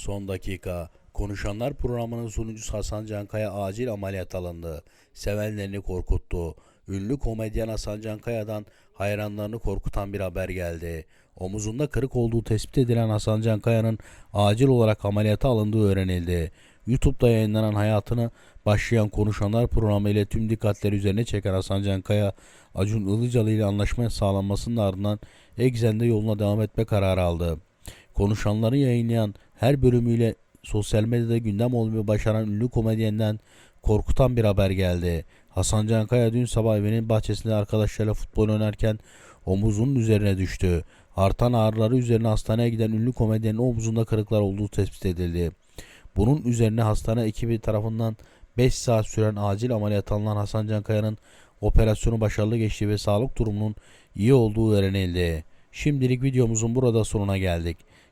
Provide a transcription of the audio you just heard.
Son dakika. Konuşanlar programının sunucusu Hasan Cankaya acil ameliyat alındı. Sevenlerini korkuttu. Ünlü komedyen Hasan Cankaya'dan hayranlarını korkutan bir haber geldi. Omuzunda kırık olduğu tespit edilen Hasan Cankaya'nın acil olarak ameliyata alındığı öğrenildi. YouTube'da yayınlanan hayatını başlayan konuşanlar programı ile tüm dikkatleri üzerine çeken Hasan Cankaya, Acun Ilıcalı ile anlaşma sağlanmasının ardından Exxen'de yoluna devam etme kararı aldı. Konuşanları yayınlayan her bölümüyle sosyal medyada gündem olmayı başaran ünlü komedyenden korkutan bir haber geldi. Hasan Cankaya dün sabah evinin bahçesinde arkadaşlarıyla futbol oynarken omuzunun üzerine düştü. Artan ağrıları üzerine hastaneye giden ünlü komedyenin omuzunda kırıklar olduğu tespit edildi. Bunun üzerine hastane ekibi tarafından 5 saat süren acil ameliyat alınan Hasan Cankaya'nın operasyonu başarılı geçtiği ve sağlık durumunun iyi olduğu öğrenildi. Şimdilik videomuzun burada sonuna geldik.